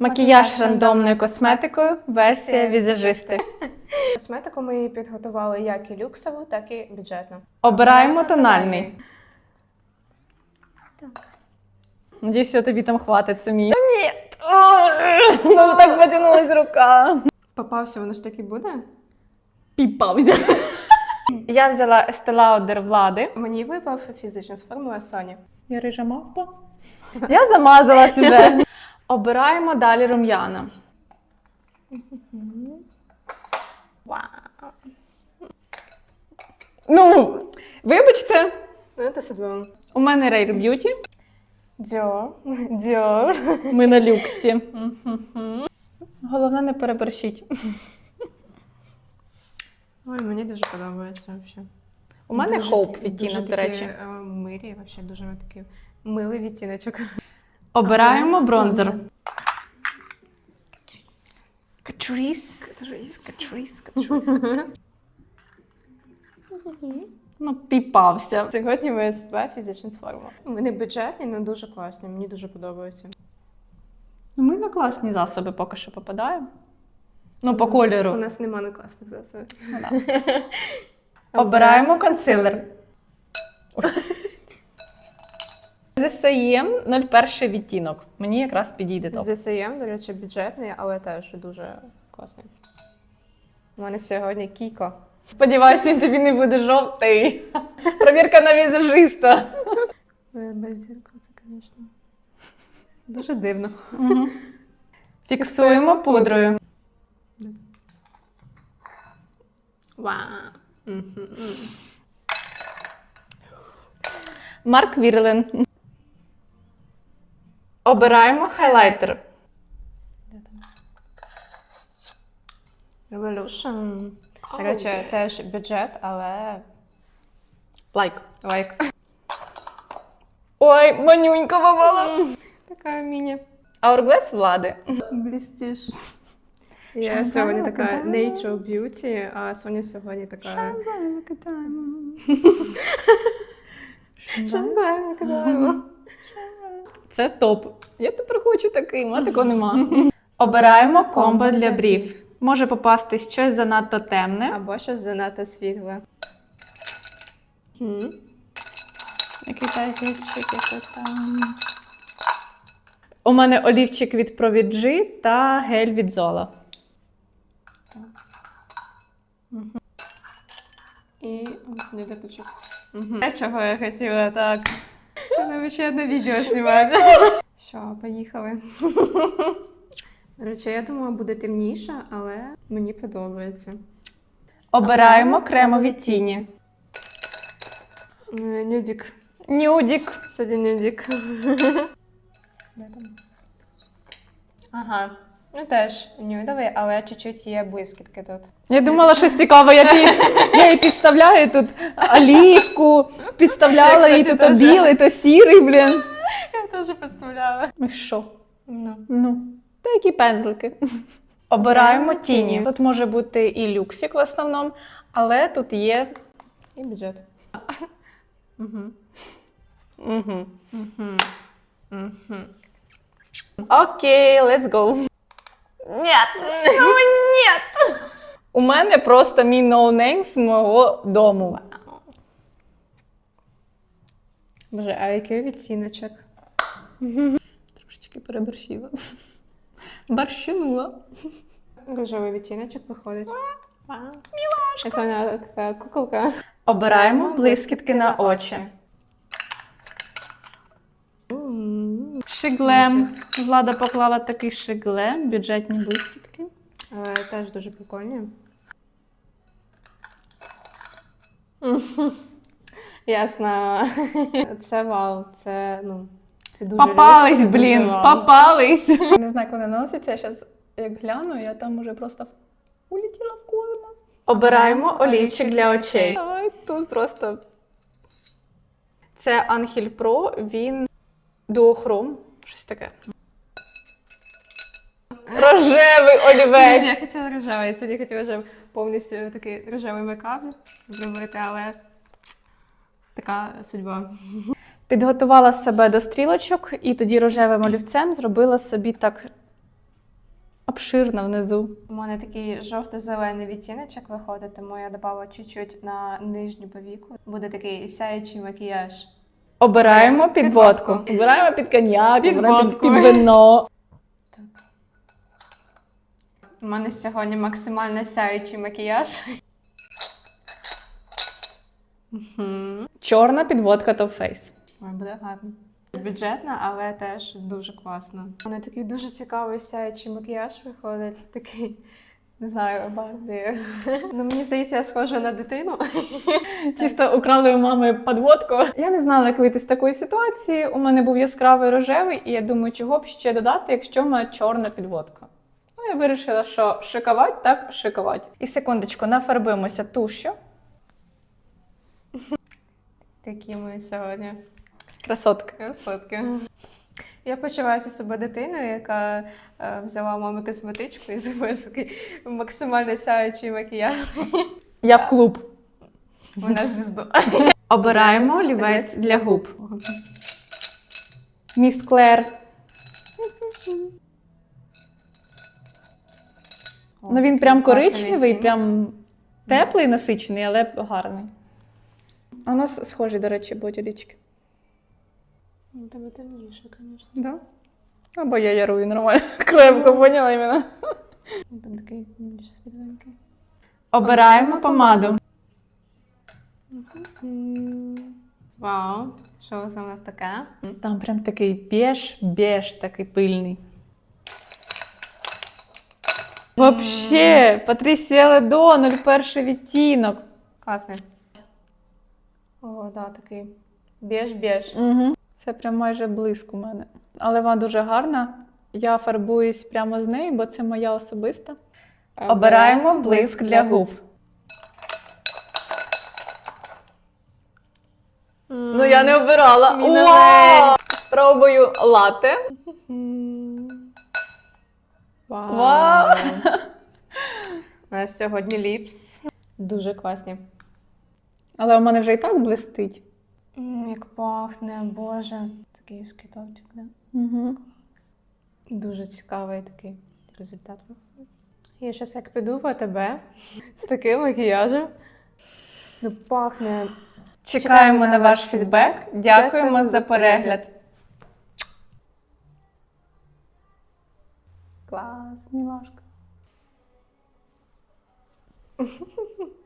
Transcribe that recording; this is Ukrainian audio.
Макіяж рандомною косметикою, версія візажисти. Косметику ми її підготували як і люксову, так і бюджетну. Обираємо тональний. Надіюсь, що тобі там хватить це мій. Ні! Ну так потягнулась рука. Попався, воно ж так і буде. Піпався. Я взяла Estee влади. Мені випав фізична з формула Sony. Я рижа мавпа. Я замазалась вже. Обираємо далі рум'яна. Вау. Ну, вибачте, Ну, це судьба. у мене Rare Beauty. Дьор. Дьор. Ми на люксі. Головне, не переборщіть. Ой, мені дуже подобається взагалі. У мене хоуп відтінок, до речі. е, Милі, вообще дуже такий милий відтіночок. Обираємо бронзер. Катріс. Катріс. Катріс. Ну, піпався. Сьогодні ВСБ фізична форма. Вони бюджетні, але дуже класні. Мені дуже подобаються. Ну, ми на класні засоби поки що попадаємо. Ну, по кольору. У нас нема на класних засобів. Ну, да. Обираємо консилер. ZSM 01 відтінок. Мені якраз підійде топ. ЗСМ, до речі, бюджетний, але теж дуже класний. У мене сьогодні кіко. Сподіваюся, він тобі не буде жовтий. Провірка на візажиста. Е, Без зірка, це, звісно. Дуже дивно. Фіксуємо пудрою. Вау. Марк Вірлен. Обираємо хайлайтер. Revolution. До речі, теж бюджет, але Лайк. лайк. Ой, манюнька попала. Така міні. Hourglass влади. Блістіш. Я сьогодні така nature beauty, а Соня сьогодні така. Шампанське. Це топ. Я тепер хочу такий, а такого нема. Обираємо комбо для брів. Може попасти щось занадто темне. Або щось занадто світле. М. Який олівчик, яке там. У мене олівчик від Провіджі та гель від Зола. І не. Те, чого я хотіла, так. Треба ще одне відео знімати. Що, поїхали. До речі, я думала, буде темніше, але мені подобається. Обираємо кремові тіні. Е, Нюдік. Нюдік. Сьогодні нюдік. Ага. Ну теж нюдовий, але чуть-чуть є блискітки тут. Я думала, щось цікаве. Я, пі... я їй підставляю тут олівку, підставляла Я, їй кстати, тут то теж. білий, то сірий, блін. Я теж представляла. Ми що? Ну. Ну, та які пензлики. Обираємо тіні. Тут може бути і люксик в основному, але тут є. І бюджет. Угу. Угу. Угу. Угу. Окей, let's go. Ні, ну ні. У мене просто мій ноунейм з мого дому. Боже, а який відтіночок? Трошечки переборщила. Борщинула. Рожевий відтіночок виходить. Мілашка. Це вона така куколка. Обираємо блискітки на очі. Шиглем. Влада поклала такий шиглем, бюджетні блискітки. Але теж дуже прикольні. Ясно. Це вау, це ну. Це дуже Попались, люкс, це дуже блін, вау. попались. Не знаю, коли наноситься, я зараз як гляну, я там уже просто улетіла в космос. Обираємо олівчик для очей. Ай, тут просто. Це Анхель Pro, він дуохром. Щось таке. Рожевий олівець. Я хотіла рожевий, я сьогодні хотіла вже повністю такий рожевий мейкап зробити, але така судьба. Підготувала себе до стрілочок і тоді рожевим олівцем зробила собі так обширна внизу. У мене такий жовто-зелений відтіночок виходить, тому я додала чуть-чуть на нижню повіку. Буде такий сяючий макіяж. Обираємо Підводку. підводку. Обираємо під коньяк, обираємо під, Підводку. під вино. У мене сьогодні максимально сяючий макіяж. Мгм. Чорна підводка Top Face. Ой, буде гарно. Бюджетна, але теж дуже класно. У мене такий дуже цікавий сяючий макіяж виходить. Такий, не знаю, Барбі. Ну, мені здається, я схожа на дитину. Чисто украли у мами підводку. Я не знала, як вийти з такої ситуації. У мене був яскравий рожевий, і я думаю, чого б ще додати, якщо в мене чорна підводка. Ну, я вирішила, що шикувати, так шикувати. І секундочку, нафарбуємося тушю. Такі ми сьогодні. Красотка. Красотки. Я почуваюся себе дитиною, яка е, взяла у мами косметичку і зробила такий максимально сяючий макіяж. Я в клуб. Вона звізду. Обираємо олівець для губ. Міс Клер. Ну він прям коричневий, прям теплий, насичений, але гарний. А у нас схожі, до речі, будуть олічки. У тебе темніше, звісно. Да? Або я ярую нормально. Крепко поняла іменно. Ну, Там такий більш світленький. Обираємо помаду. Вау, що це у нас таке? Там прям такий беж-беж, такий пильний. Вообще, Патрісія Ледон, перший відтінок. Класний. О, да, такий біж-біж. Угу. Це прям майже близько у мене. Але вона дуже гарна. Я фарбуюсь прямо з нею, бо це моя особиста. Обираємо блиск для губ. Ну, я не обирала. Вау! Спробую лате. Вау. Вау! У нас сьогодні ліпс. Дуже класні. Але у мене вже і так блистить. Як пахне, боже. Це київський тортик, да? Угу. Дуже цікавий такий результат. Я зараз як піду по тебе з таким макіяжем. Ну, пахне. Чекаємо на ваш фідбек. Дякуємо за перегляд. Клас, мілашка.